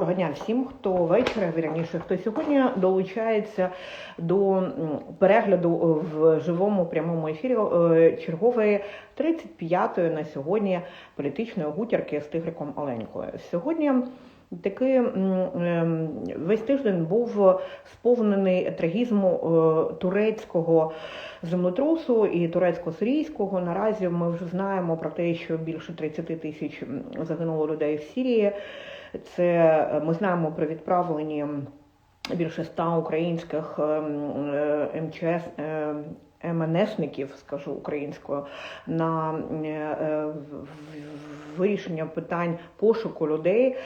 Доброго дня всім, хто ввечері, вірніше, хто сьогодні долучається до перегляду е, в живому прямому ефірі е, чергової 35-ї на сьогодні політичної гутірки з Тигриком Оленькою. Сьогодні такий ем, весь тиждень був сповнений трагізму е, турецького землетрусу і турецько-сирійського. Наразі ми вже знаємо про те, що більше 30 тисяч загинуло людей в Сирії. Це е, ми знаємо про відправлення більше ста українських ем, е, МЧС. МНСників, скажу українською, на е, е, вирішення питань пошуку людей.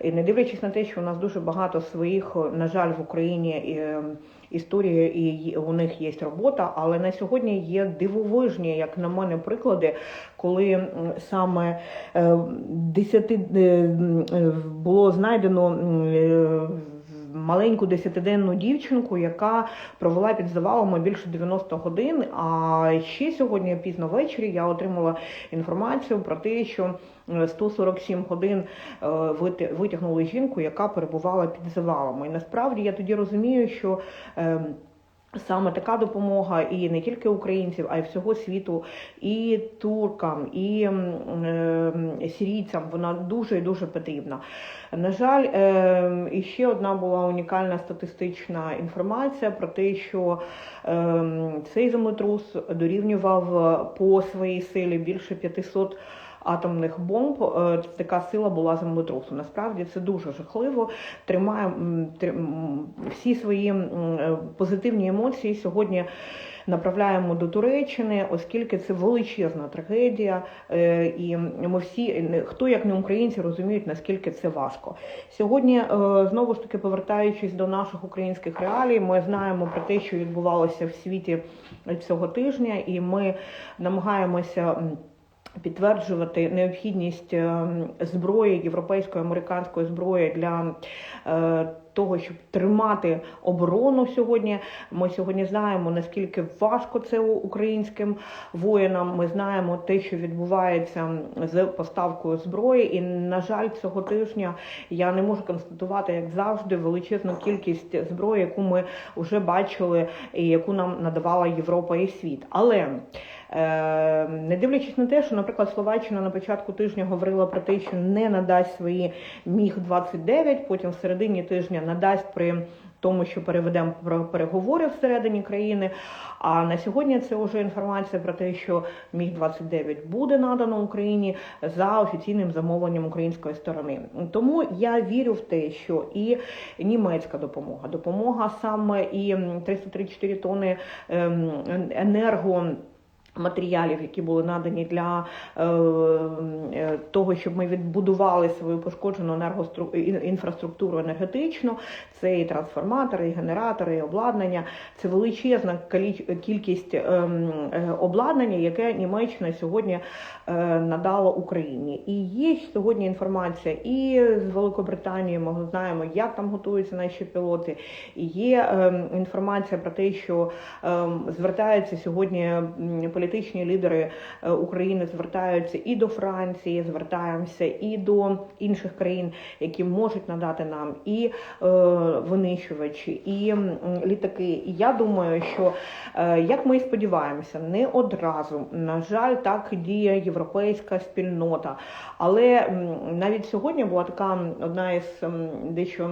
І не дивлячись на те, що у нас дуже багато своїх, на жаль, в Україні е, історії, і у них є робота, але на сьогодні є дивовижні, як на мене, приклади, коли саме е, десяти е, м, е, було знайдено маленьку десятиденну дівчинку, яка провела під завалами більше 90 годин. А ще сьогодні пізно ввечері я отримала інформацію про те, що е, 147 годин е, витягнули жінку, яка перебувала під завалами. І насправді я тоді розумію, що. Саме така допомога і не тільки українців, а й всього світу, і туркам, і е, сирійцям вона дуже і дуже потрібна. На жаль, е, і ще одна була унікальна статистична інформація про те, що е, цей землетрус дорівнював по своїй силі більше 500 атомних бомб. Е, Така сила була землетрусу. Насправді це дуже жахливо. Тримає всі свої е, позитивні емоції сьогодні. Направляємо до Туреччини, оскільки це величезна трагедія, е, і ми всі хто як не українці розуміють наскільки це важко. Сьогодні знову ж таки повертаючись до наших українських реалій, ми знаємо про те, що відбувалося в світі цього тижня, і ми намагаємося. Підтверджувати необхідність е, зброї європейської американської зброї для е, того, щоб тримати оборону сьогодні. Ми сьогодні знаємо наскільки важко це українським воїнам. Ми знаємо те, що відбувається з поставкою зброї, і на жаль, цього тижня я не можу констатувати, як завжди, величезну кількість зброї, яку ми вже бачили, і яку нам надавала Європа і світ. Але Не дивлячись на те, що, наприклад, Словаччина на початку тижня говорила про те, що не надасть свої міг 29 потім в середині тижня надасть при тому, що переведемо переговори всередині країни. А на сьогодні це вже інформація про те, що міг 29 буде надано Україні за офіційним замовленням української сторони. Тому я вірю в те, що і німецька допомога, допомога саме і м, 334 тони ем, енерго матеріалів, які були надані для е, е, того, щоб ми відбудували свою пошкоджену енергостру... інфраструктуру енергетичну. Це і трансформатори, і генератори, і обладнання. Це величезна кількість ем, е, обладнання, яке Німеччина сьогодні е, надала Україні. І є сьогодні інформація і з Великобританії. Ми знаємо, як там готуються наші пілоти. І є ем, інформація про те, що ем, звертаються сьогодні м, політичні лідери е, України, звертаються і до Франції, звертаємося і до інших країн, які можуть надати нам і е, винищувачі, і літаки. І я думаю, що е, як ми і сподіваємося, не одразу на жаль, так діє європейська спільнота. Але навіть сьогодні була така одна із дещо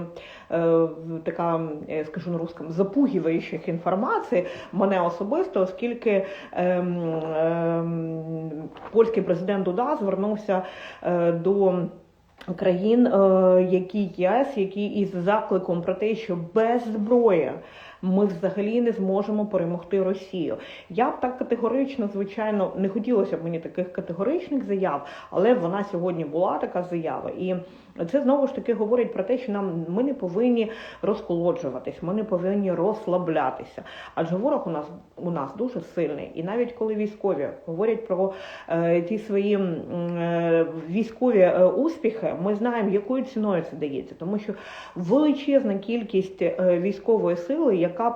така, скажу на русском, запугіваючих інформацій мене особисто, оскільки ем, польський президент Дуда звернувся е, до. Країн, е, які ЄС, які із закликом про те, що без зброї ми взагалі не зможемо перемогти Росію. Я б так категорично, звичайно, не хотілося б мені таких категоричних заяв, але вона сьогодні була така заява. І це знову ж таки говорить про те, що нам ми не повинні розколоджуватись, ми не повинні розслаблятися. Адже ворог у нас у нас дуже сильний. І навіть коли військові говорять про е, ті свої е, військові е, успіхи, ми знаємо, якою ціною це дається, тому що величезна кількість е, військової сили, яка б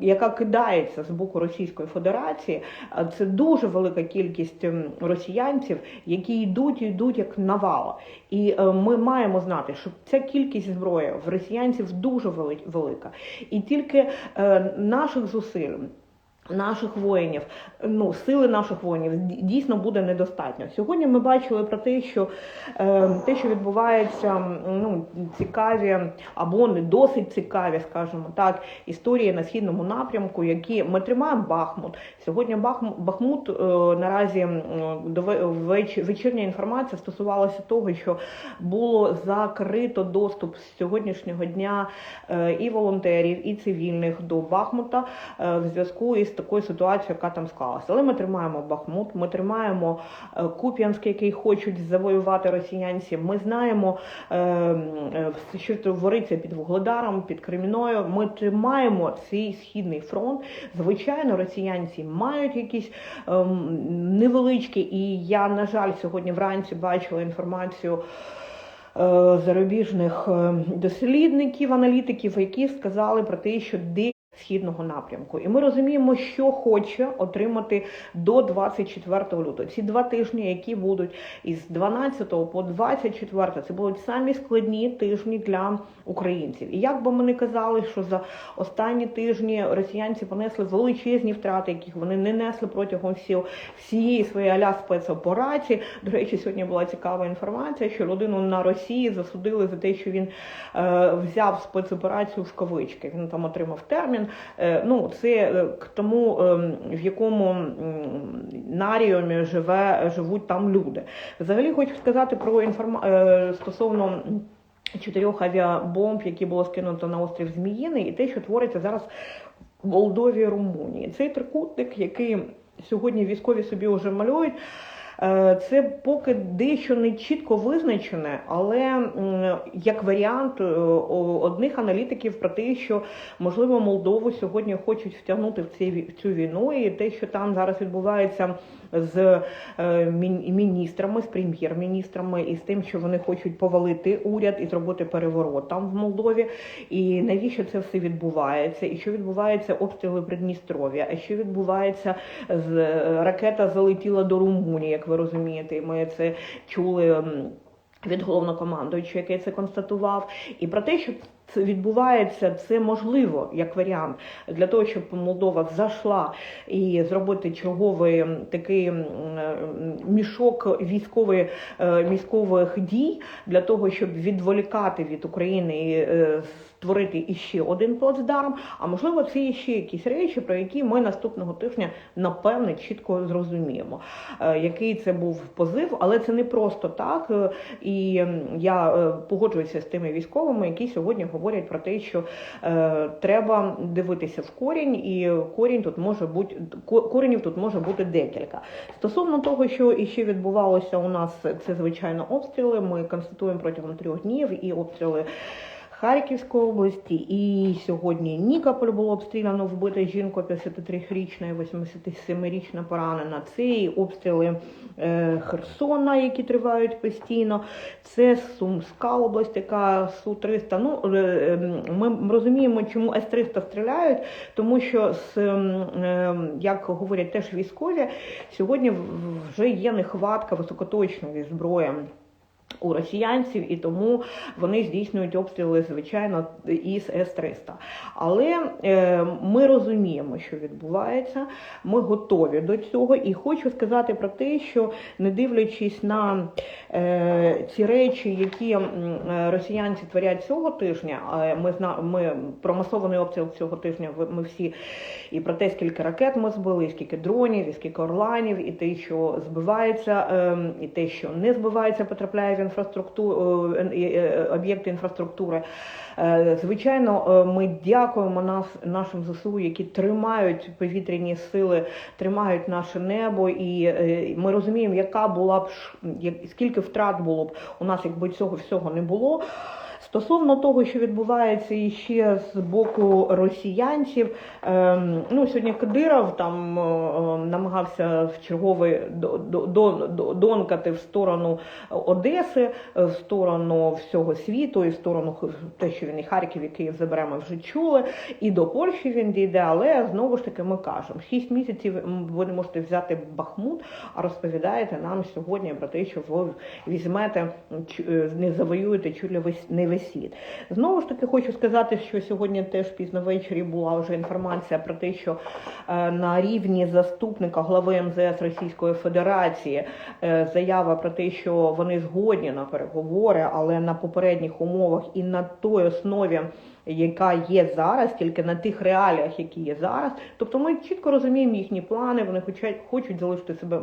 яка кидається з боку Російської Федерації, це дуже велика кількість ем, росіянців, які йдуть і йдуть як навала. І е, ми маємо знати, що ця кількість зброї в росіянців дуже велика. І тільки е, наших зусиль. Наших воїнів, ну сили наших воїнів дійсно буде недостатньо. Сьогодні ми бачили про те, що е, те, що відбувається, ну цікаві або не досить цікаві, скажімо так, історії на східному напрямку, які ми тримаємо Бахмут. Сьогодні Бахмут, Бахмут е, наразі до веч- вечірня інформація стосувалася того, що було закрито доступ з сьогоднішнього дня е, і волонтерів, і цивільних до Бахмута е, в зв'язку із такою ситуацією, яка там склалася. Але ми тримаємо Бахмут, ми тримаємо е, Куп'янськ, який хочуть завоювати росіянці. Ми знаємо, е, е, що твориться під Вугледаром, під Креміною. Ми тримаємо цей східний фронт. Звичайно, росіянці мають якісь ем, невеличкі, і я, на жаль, сьогодні вранці бачила інформацію. Зарубіжних е, дослідників, аналітиків, які сказали про те, що східного напрямку, і ми розуміємо, що хоче отримати до 24 лютого. Ці два тижні, які будуть із 12 по 24, це будуть самі складні тижні для українців. І як би ми не казали, що за останні тижні росіянці понесли величезні втрати, яких вони не несли протягом всі- всієї своєї аля спецоперації. До речі, сьогодні була цікава інформація, що людину на Росії засудили за те, що він е, взяв спецоперацію в кавички. Він там отримав термін. Е, ну, це е, к тому, е, в якому наріумі живе, живуть там люди. Взагалі хочу сказати про інформа... е, стосовно. Чотирьох авіабомб, які було скинуто на острів Зміїний, і те, що твориться зараз в Молдові Румунії. Цей трикутник, який сьогодні військові собі вже малюють. Е, Це поки дещо не чітко визначене, але як варіант е, одних аналітиків про те, що можливо Молдову сьогодні хочуть втягнути в цю війну, і те, що там зараз відбувається з е, міністрами, з прем'єр-міністрами, і з тим, що вони хочуть повалити уряд і зробити переворот там в Молдові. І навіщо це все відбувається? І що відбувається обстріли Придністров'я? А що відбувається з ракета залетіла до Румунії, як ви розумієте? І ми це чули. Від головнокомандуючого, який це констатував, і про те, що це відбувається, це можливо як варіант для того, щоб Молдова зайшла і зробити черговий такий е, мішок військової е, військових дій для того, щоб відволікати від України і е, створити іще один плацдарм. А можливо, це є ще якісь речі, про які ми наступного тижня напевне чітко зрозуміємо, Е, який це був позив, але це не просто так. Е, І я е, погоджуюся з тими військовими, які сьогодні говорять про те, що треба дивитися в корінь, і корінь тут може бути ко- коренів тут може бути декілька. Стосовно того, що іще відбувалося у нас, це звичайно обстріли. Ми констатуємо протягом трьох днів і обстріли. Харківської області і сьогодні Нікополь було обстріляно, вбита жінка 53-річна і 87-річна поранена. Це і обстріли е, Херсона, які тривають постійно. Це Сумська область, яка Су-300. Ну, е, е, ми розуміємо, чому С-300 стріляють, тому що, з, ем, е, як говорять теж військові, сьогодні вже є нехватка високоточної зброї у росіянців, і тому вони здійснюють обстріли, звичайно, із С-300. Але е, ми розуміємо, що відбувається, ми готові до цього. І хочу сказати про те, що не дивлячись на е, ці речі, які росіянці творять цього тижня, е, ми ми про масований обстріл цього тижня. Ми всі і про те, скільки ракет ми збили, і скільки дронів, і скільки орланів, і те, що збивається, ем, і те, що не збивається, потрапляє в інфраструктуру е, е, е, об'єкти інфраструктури. Е, Звичайно, е, ми дякуємо нас, нашим ЗСУ, які тримають повітряні сили, тримають наше небо, і е, ми розуміємо, яка була б скільки втрат було б у нас, якби цього всього не було. Стосовно того, що відбувається іще з боку росіянців, ем, ну сьогодні Кадиров там намагався в черговий до- до- до- до- донкати в сторону Одеси, в сторону всього світу, і в сторону те, що він і Харків, і Київ забере, ми вже чули. І до Польщі він дійде, але знову ж таки ми кажемо, шість місяців ви не можете взяти Бахмут, а розповідаєте нам сьогодні про те, що ви візьмете, е, не завоюєте чуть ли не весь світ. Знову ж таки, хочу сказати, що сьогодні теж пізно ввечері була вже інформація про те, що е, на рівні заступника глави МЗС Російської Федерації е, заява про те, що вони згодні на переговори, але на попередніх умовах і на той основі. Яка є зараз, тільки на тих реаліях, які є зараз. Тобто ми чітко розуміємо їхні плани, вони хочуть, залишити себе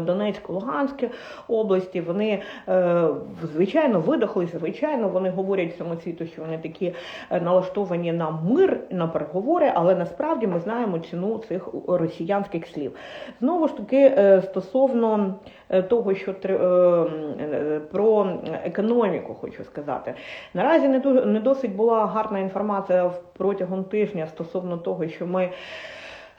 Донецьку, Луганську області. Вони е, звичайно видохлися, звичайно, вони говорять всьому світу, що вони такі е, налаштовані на мир, на переговори, але насправді ми знаємо ціну цих росіянських слів. Знову ж таки, е, стосовно е, того, що е, е, про економіку хочу сказати. Наразі не досить була гарна інформація протягом тижня стосовно того, що ми.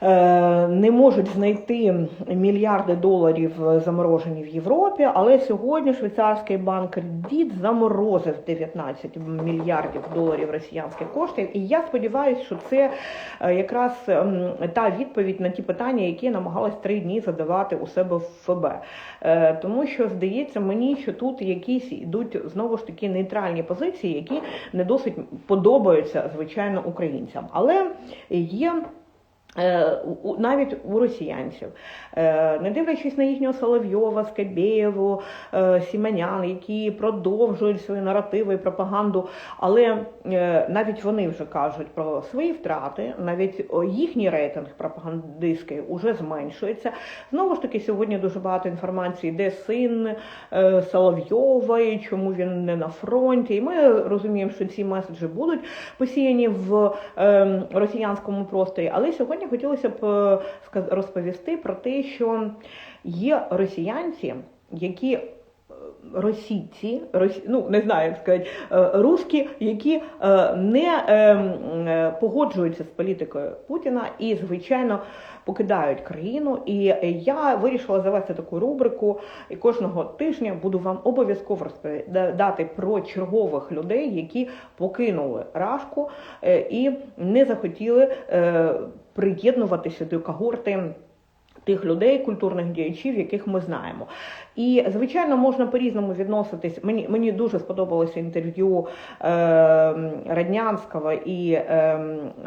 Е, Не можуть знайти мільярди доларів заморожені в Європі, але сьогодні швейцарський банк кредит заморозив 19 мільярдів доларів росіянських коштів. І я сподіваюся, що це е, якраз ем, та відповідь на ті питання, які я намагалась три дні задавати у себе в ФБ. Е, Тому що здається мені, що тут якісь йдуть знову ж таки нейтральні позиції, які не досить подобаються звичайно українцям. Але є. Е, навіть у росіянців, Е, не дивлячись на їхнього Соловйова, Скабєєву, е, Сіменян, які продовжують свої наративи і пропаганду, але навіть вони вже кажуть про свої втрати, навіть їхній рейтинг пропагандистський уже зменшується. Знову ж таки, сьогодні дуже багато інформації, де син Соловйова, чому він не на фронті. І ми розуміємо, що ці меседжі будуть посіяні в е, росіянському просторі. Але сьогодні хотілося б е, розповісти про те, що є росіянці, які. е, Російці, росі... ну не знаю, сказати, е, русські, які не погоджуються з політикою Путіна і, звичайно, покидають країну. І я вирішила завести таку рубрику, і кожного тижня буду вам обов'язково розповідати про чергових людей, які покинули Рашку і не захотіли приєднуватися до когорти. Тих людей, культурних діячів, яких ми знаємо, і звичайно можна по-різному відноситись. Мені мені дуже сподобалося інтерв'ю е, Раднянського і е,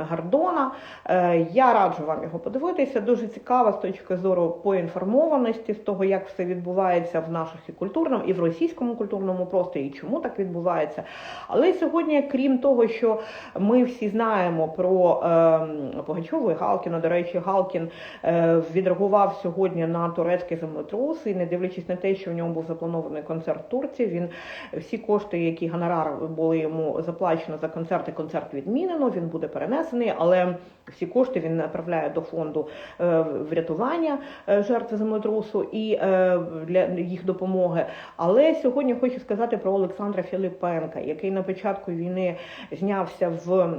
Гордона. Е, я раджу вам його подивитися. Дуже цікаво з точки зору поінформованості з того, як все відбувається в наших і культурному, і в російському культурному просторі, і чому так відбувається. Але сьогодні, крім того, що ми всі знаємо про е, Пугачову і Галкіна, до речі, Галкін е, відреагував сьогодні на турецький землетрус, і не дивлячись на те, що в ньому був запланований концерт Турції, він всі кошти, які гонорар були йому заплачено за концерт, і концерт відмінено, він буде перенесений, але всі кошти він направляє до фонду е, врятування е, жертв землетрусу і е, для їх допомоги. Але сьогодні хочу сказати про Олександра Філіпенка, який на початку війни знявся в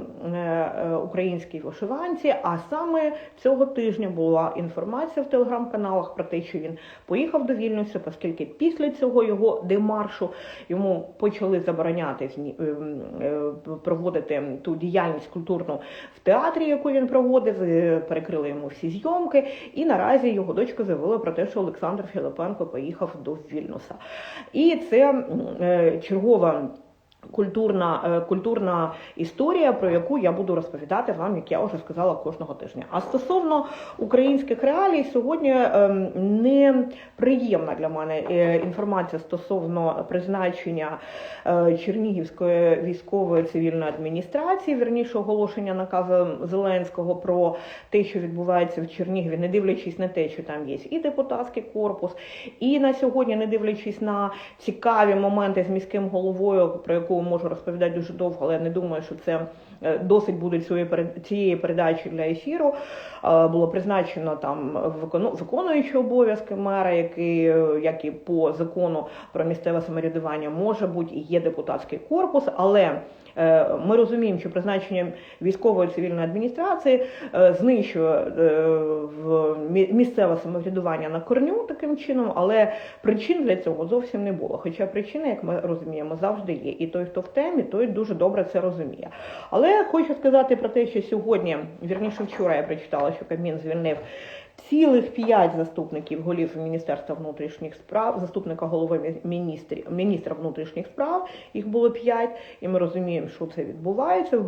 українській вишиванці. А саме цього тижня була інформація в телеграм-каналах про те, що він поїхав до Вільнюса, оскільки після цього його демаршу йому почали забороняти ем, е, проводити ту діяльність культурну в театрі, яку він проводив. е, Перекрили йому всі зйомки. І наразі його дочка заявила про те, що Олександр Філипенко поїхав до Вільнюса. І це е, чергова. Культурна, е, культурна історія, про яку я буду розповідати вам, як я вже сказала, кожного тижня. А стосовно українських реалій, сьогодні ем, неприємна для мене е, інформація стосовно призначення е, Чернігівської військової цивільної адміністрації, верніше оголошення наказу Зеленського про те, що відбувається в Чернігові, не дивлячись на те, що там є і депутатський корпус, і на сьогодні, не дивлячись на цікаві моменти з міським головою, про яку військову можу розповідати дуже довго, але я не думаю, що це е, досить буде цієї передачі для ефіру. Е, Було призначено там викону- виконуючий обов'язки мера, який, е, як і по закону про місцеве самоврядування може бути і є депутатський корпус, але ми розуміємо, що призначення військової цивільної адміністрації знищує місцеве самоврядування на корню таким чином, але причин для цього зовсім не було. Хоча причини, як ми розуміємо, завжди є. І той, хто в темі, той дуже добре це розуміє. Але хочу сказати про те, що сьогодні, вірніше вчора я прочитала, що Кабмін звільнив. Цілих п'ять заступників голів Міністерства внутрішніх справ, заступника голови міністрів, міністра внутрішніх справ, їх було п'ять, і ми розуміємо, що це відбувається.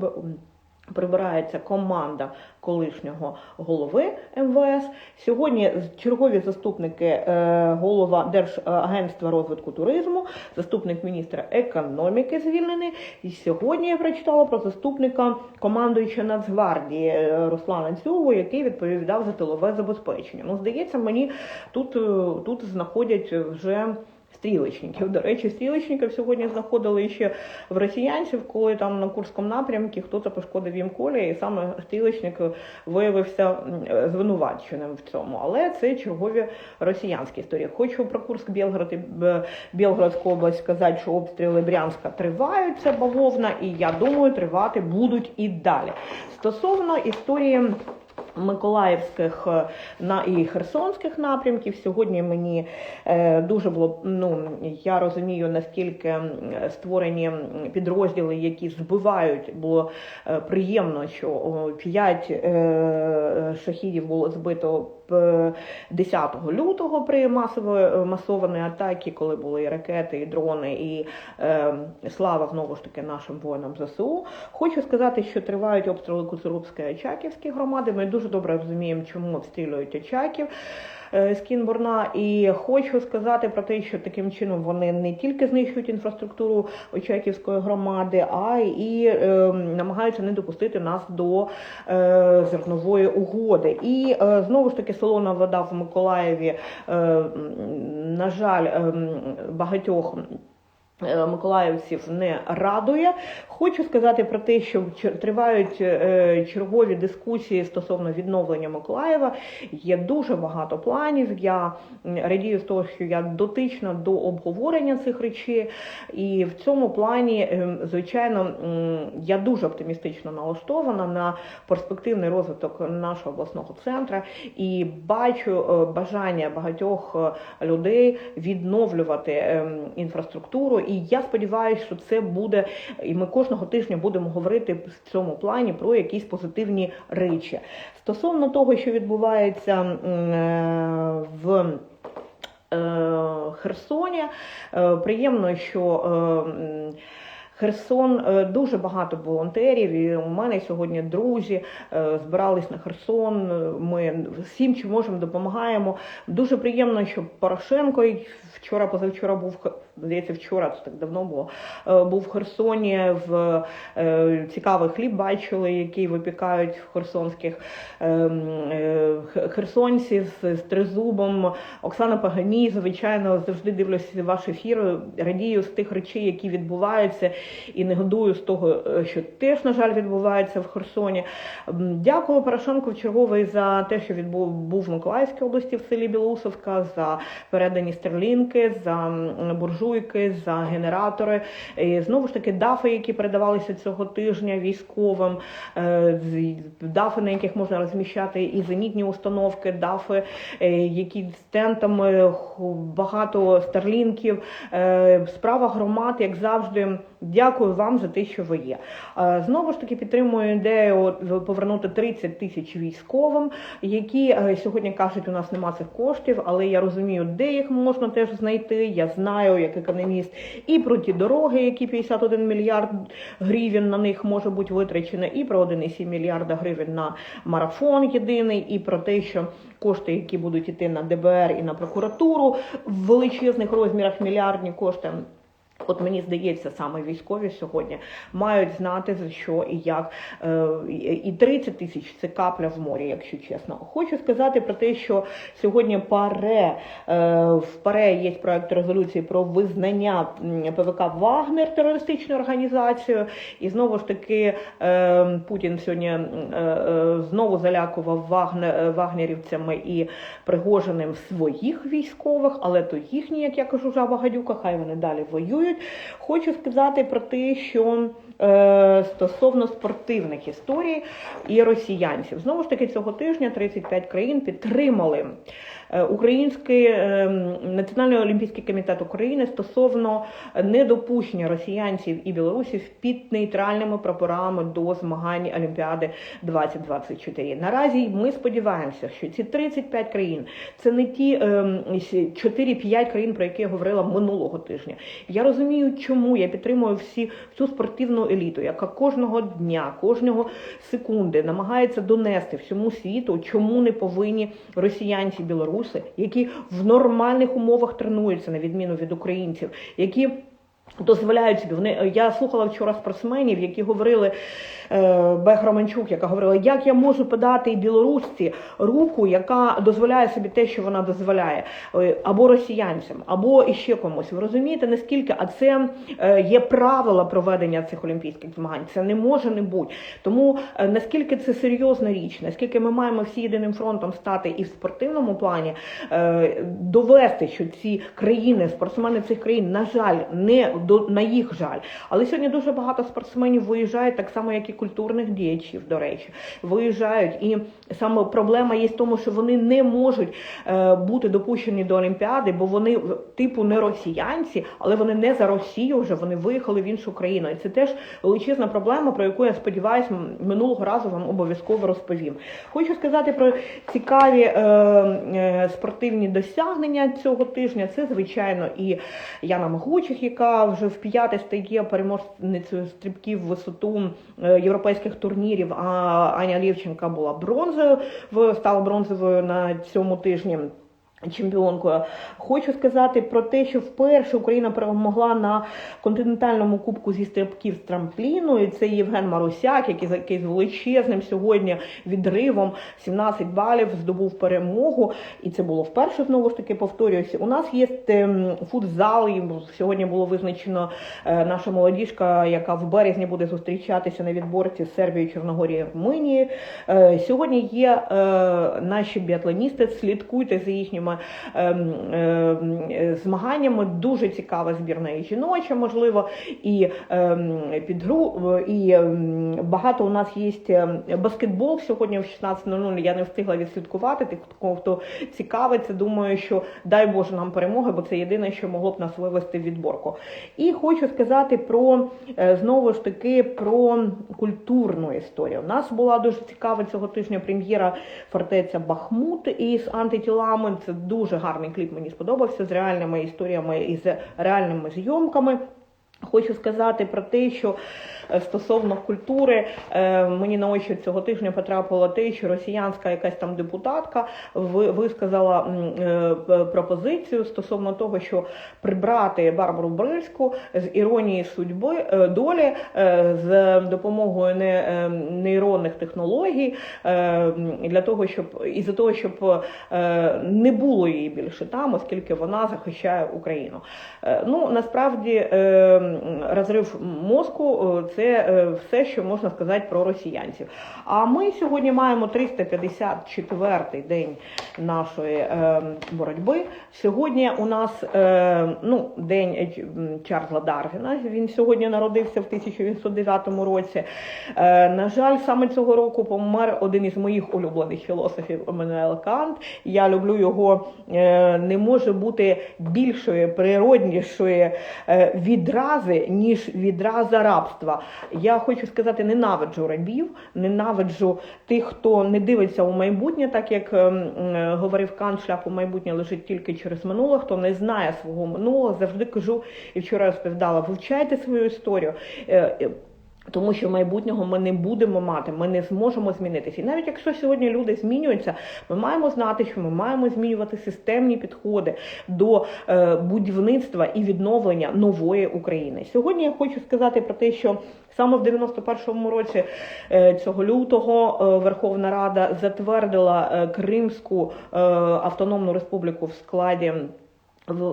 Прибирається команда колишнього голови МВС. Сьогодні чергові заступники е, голова Держагентства розвитку туризму, заступник міністра економіки звільнений. І сьогодні я прочитала про заступника командуюча Нацгвардії е, Руслана Цюву, який відповідав за тилове забезпечення. Ну, здається, мені тут, е, тут знаходять вже. Стрілечників. До речі, стрілечників сьогодні знаходили ще в росіянців, коли там на Курському напрямку хтось пошкодив їм колі, і саме стрілечник виявився звинуваченим в цьому. Але це чергові росіянські історії. Хочу про Курськ, Білгород і Білгородську область сказати, що обстріли Брянська тривають, це бавовна, і я думаю, тривати будуть і далі. Стосовно історії. Миколаївських е, на і Херсонських напрямків сьогодні мені е, дуже було ну я розумію наскільки створені підрозділи, які збивають. Було е, приємно, що о, п'ять е, шахідів було збито 10 лютого при масової масованій атаці, коли були і ракети, і дрони, і е, слава знову ж таки нашим воїнам ЗСУ. Хочу сказати, що тривають обстріли Куцурубської Очаківської громади. Ми дуже добре розуміємо, чому обстрілюють Очаків. е, З Кінбурна, і хочу сказати про те, що таким чином вони не тільки знищують інфраструктуру Очаківської громади, а і е, намагаються не допустити нас до е, зернової угоди. І е, знову ж таки солона вода в Миколаєві, е, на жаль, е, багатьох. Е, Миколаївців не радує. Хочу сказати про те, що тривають е, чергові дискусії стосовно відновлення Миколаєва. Є дуже багато планів. Я радію з того, що я дотична до обговорення цих речей. І в цьому плані, е, звичайно, я дуже оптимістично налаштована на перспективний розвиток нашого обласного центру і бачу е, бажання багатьох людей відновлювати е, інфраструктуру. І я сподіваюся, що це буде, і ми кожного тижня будемо говорити в цьому плані про якісь позитивні речі. Стосовно того, що відбувається е, в е, Херсоні. Е, Приємно, що Херсон дуже багато волонтерів. І у мене сьогодні друзі збирались на Херсон. Ми всім, чи можемо, допомагаємо. Дуже приємно, що Порошенко вчора, позавчора був здається, вчора це так давно було. е, Був в Херсоні в е, цікавий хліб бачили, який випікають в херсонських ем, е, херсонці з, тризубом. Оксана Пагані, звичайно, завжди дивлюся ваш ефір. Радію з тих речей, які відбуваються, і негодую з того, що теж, на жаль, відбувається в Херсоні. Дякую Порошенку в черговий за те, що відбув був в Миколаївській області в селі Білоусовка, за передані стерлінки, за м, буржуйки, за генератори. І знову ж таки, дафи, які передавалися цього тижня військовим, е, дафи, на яких можна розміщати і зенітні установки, дафи, е, які з тентами, багато старлінків. Е, Справа громад, як завжди. Дякую вам за те, що ви є. Знову ж таки підтримую ідею повернути 30 тисяч військовим, які сьогодні кажуть, у нас нема цих коштів, але я розумію, де їх можна теж знайти. Я знаю, як економіст, і про ті дороги, які 51 мільярд гривень на них може бути витрачено, і про 1,7 мільярда гривень на марафон єдиний, і про те, що кошти, які будуть іти на ДБР і на прокуратуру в величезних розмірах мільярдні кошти. От мені здається, саме військові сьогодні мають знати за що і як. Е, І 30 тисяч це капля в морі, якщо чесно. Хочу сказати про те, що сьогодні ПАРЕ, е, в ПАРЕ є проект резолюції про визнання ПВК Вагнер терористичною організацією. І знову ж таки е, Путін сьогодні знову залякував вагнерівцями і Пригожиним своїх військових, але то їхні, як я кажу, жаба гадюка, хай вони далі воюють. Хочу сказати про те, що е, стосовно спортивних історій і росіянців, знову ж таки, цього тижня 35 країн підтримали. Е, Український е, Національний олімпійський комітет України стосовно недопущення росіянців і білорусів під нейтральними прапорами до змагань Олімпіади 2024. Наразі ми сподіваємося, що ці 35 країн це не ті ем, 4-5 країн, про які я говорила минулого тижня. Я розумію, чому я підтримую всі всю спортивну еліту, яка кожного дня, кожного секунди намагається донести всьому світу, чому не повинні росіянці, білоруси, які в нормальних умовах тренуються на відміну від українців, які Дозволяють собі вони. Я слухала вчора спортсменів, які говорили е, Бех Романчук, яка говорила, як я можу подати білорусці руку, яка дозволяє собі те, що вона дозволяє, е, або росіянцям, або іще комусь. Ви розумієте, наскільки а це е, є правила проведення цих олімпійських змагань. Це не може не бути. Тому е, наскільки це серйозна річ, наскільки ми маємо всі єдиним фронтом стати і в спортивному плані, е, довести, що ці країни, спортсмени цих країн, на жаль, не до на їх жаль. Але сьогодні дуже багато спортсменів виїжджають, так само як і культурних діячів, до речі, виїжджають. І саме проблема є в тому, що вони не можуть е, бути допущені до Олімпіади, бо вони типу не росіянці, але вони не за Росію вже вони виїхали в іншу країну. І це теж величезна проблема, про яку я сподіваюся, минулого разу вам обов'язково розповім. Хочу сказати про цікаві е, е, спортивні досягнення цього тижня. Це звичайно і Яна Могучих, яка вже в п'яте стає переможницею стрибків в висоту е, європейських турнірів. А Аня Лєвченка була бронзою, стала бронзовою на цьому тижні. Чемпіонкою хочу сказати про те, що вперше Україна перемогла на континентальному кубку зі стрибків з трампліну. І це Євген Марусяк, який, який з величезним сьогодні відривом 17 балів здобув перемогу. І це було вперше знову ж таки повторююся. У нас є ем, футзал. і Сьогодні було визначено е, наша молодіжка, яка в березні буде зустрічатися на відборці з Сербією, Чорногорією, Румунії. Е, Сьогодні є е, наші біатлоністи. Слідкуйте за їхніми ем, ем, е, змаганнями. Дуже цікава збірна і жіноча, можливо, і ем, підгру, і ем, багато у нас є ем, баскетбол сьогодні в 16.00. Я не встигла відслідкувати. Тих, хто цікавиться, думаю, що дай Боже нам перемоги, бо це єдине, що могло б нас вивести в відборку. І хочу сказати про е, знову ж таки про культурну історію. У нас була дуже цікава цього тижня прем'єра фортеця Бахмут із антитілами. Це дуже гарний кліп. Мені сподобався з реальними історіями і з реальними зйомками. Хочу сказати про те, що е, стосовно культури е, мені на очі цього тижня потрапило те, що росіянська якась там депутатка висказала е, пропозицію стосовно того, що прибрати Барбару Брильську з іронії судьби долі з допомогою нейронних технологій для того, щоб із за того, щоб не було її більше там, оскільки вона захищає Україну. Ну насправді розрив мозку е, це е, все, що можна сказати про росіянців. А ми сьогодні маємо 354-й день нашої е, боротьби. Сьогодні у нас ну, день Чарльза Дарвіна. Він сьогодні народився в 1809 році. На жаль, саме цього року помер один із моїх улюблених філософів Еммануел Кант. Я люблю його. Не може бути більшої природнішої е, відрази, ніж відраза рабства. Я хочу сказати, ненавиджу рабів, ненавиджу тих, хто не дивиться у майбутнє, так як ем, е, говорив Кан, шлях у майбутнє лежить тільки через минуле. Хто не знає свого минулого, завжди кажу і вчора розповідала, вивчайте свою історію. Тому що майбутнього ми не будемо мати, ми не зможемо змінитися. І навіть якщо сьогодні люди змінюються, ми маємо знати, що ми маємо змінювати системні підходи до е, будівництва і відновлення нової України. Сьогодні я хочу сказати про те, що саме в 91-му році е, цього лютого е, Верховна Рада затвердила Кримську автономну республіку в складі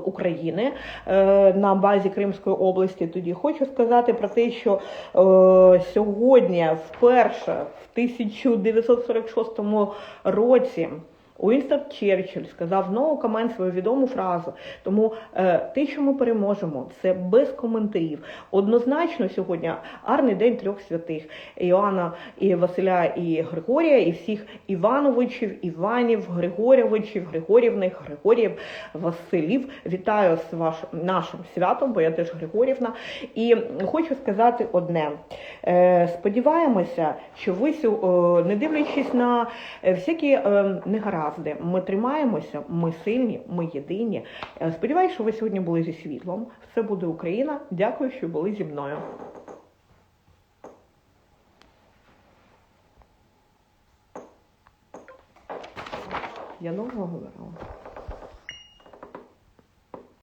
України е, на базі Кримської області. Тоді хочу сказати про те, що е, сьогодні, вперше, в 1946 році. Уінстон Черчилль сказав no comment свою відому фразу. Тому е, те, що ми переможемо, це без коментарів. Однозначно сьогодні гарний день трьох святих Іоанна і Василя і Григорія, і всіх Івановичів, Іванів, Григорєвичів, Григорівних, Григоріїв, Василів. Вітаю з вашим нашим святом, бо я теж Григорівна. І хочу сказати одне: Е, сподіваємося, що ви сьо- е, не дивлячись на всякі е, негаразди, ми тримаємося, ми сильні, ми єдині. Сподіваюсь, що ви сьогодні були зі світлом. Все буде Україна. Дякую, що були зі мною. Я нового говорила.